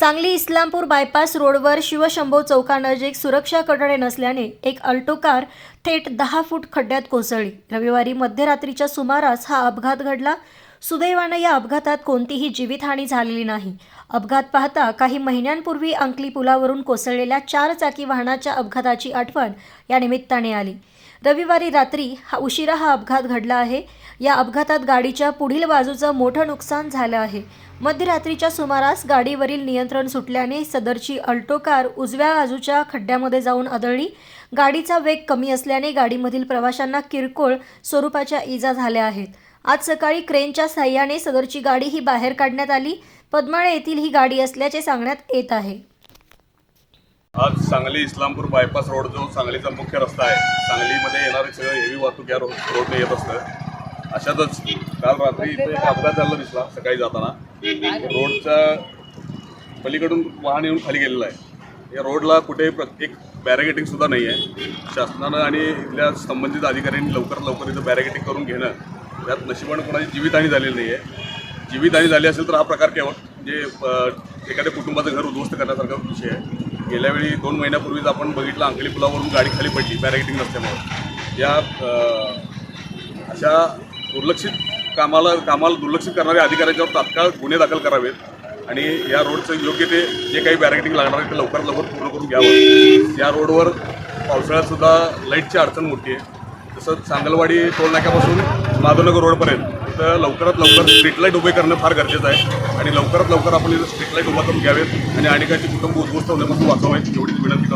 Sangli Islampur bypass रोडवर शिवशंभो चौकानजीक सुरक्षा कठडे नसल्याने एक अल्टो कार थेट दहा फूट खड्ड्यात कोसळली. रविवारी मध्यरात्रीच्या सुमारास हा अपघात घडला. सुदैवानं या अपघातात कोणतीही जीवितहानी झालेली नाही. अपघात पाहता काही महिन्यांपूर्वी अंकली पुलावरून कोसळलेल्या चार चाकी वाहनाच्या अपघाताची आठवण या निमित्ताने आली. रविवारी रात्री हा उशिरा हा अपघात घडला आहे. या अपघातात गाडीच्या पुढील बाजूचं मोठं नुकसान झालं आहे. मध्यरात्रीच्या सुमारास गाडीवरील नियंत्रण सुटल्याने सदरची अल्टो कार उजव्या बाजूच्या खड्ड्यामध्ये जाऊन आदळली. गाडीचा वेग कमी असल्याने गाडीमधील प्रवाशांना किरकोळ स्वरूपाच्या इजा झाल्या आहेत. आज सकाळी क्रेनच्या साह्याने सदरची गाडी ही बाहेर काढण्यात आली. पद्माळे येथील ही गाडी असल्याचे सांगण्यात येत आहे. आज सांगली इस्लामपूर बायपास रोड जो सांगलीचा मुख्य रस्ता आहे सांगलीमध्ये येणारे सगळं हेवी वाहतूक या रोडने येत असतं. अशातच काल रात्री इथे एक अपघात झाला दिसला सकाळी जाताना. रोडच्या पलीकडून वाहन येऊन खाली गेलेलं आहे. या रोडला कुठे प्रत्येक बॅरिगेटिंग सुद्धा नाही आहे शासनानं आणि इथल्या संबंधित अधिकाऱ्यांनी लवकरात लवकर इथं बॅरिगेटिंग करून घेणं त्यात नशिबानं कोणाची जीवितहानी झालेली नाही आहे जीवितहानी झाली असेल तर हा प्रकार केवळ म्हणजे एखाद्या कुटुंबाचं घर उद्ध्वस्त करण्यासारखा विषय आहे. गेल्या वेळी दोन महिन्यापूर्वीच आपण बघितलं अंकली पुलावरून गाडी खाली पडली बॅरिगेटिंग नसल्यामुळे या अशा दुर्लक्षित कामाला कामाला दुर्लक्षित करणाऱ्या अधिकाऱ्यांच्यावर तात्काळ गुन्हे दाखल करावेत आणि या रोडचं योग्य ते जे काही बॅरिगेटिंग लागणार आहे ते लवकरात लवकर पूर्ण करून घ्यावं. या रोडवर पावसाळ्यातसुद्धा लाईटची अडचण मोठी आहे. तसंच सांगलवाडी टोलनाक्यापासून माधवनगर रोडपर्यंत. तर लवकरात लवकर स्ट्रीट लाइट उभे करणं फार गरजेचं आहे. आणि लवकरात लवकर आपण स्ट्रीटलाईट स्ट्रीट लाइट उभा करून घ्यावेत आणि अनेकांची कुटुंब उद्ध्वस्त होण्यापासून वाचवावेत एवढीच विनंती.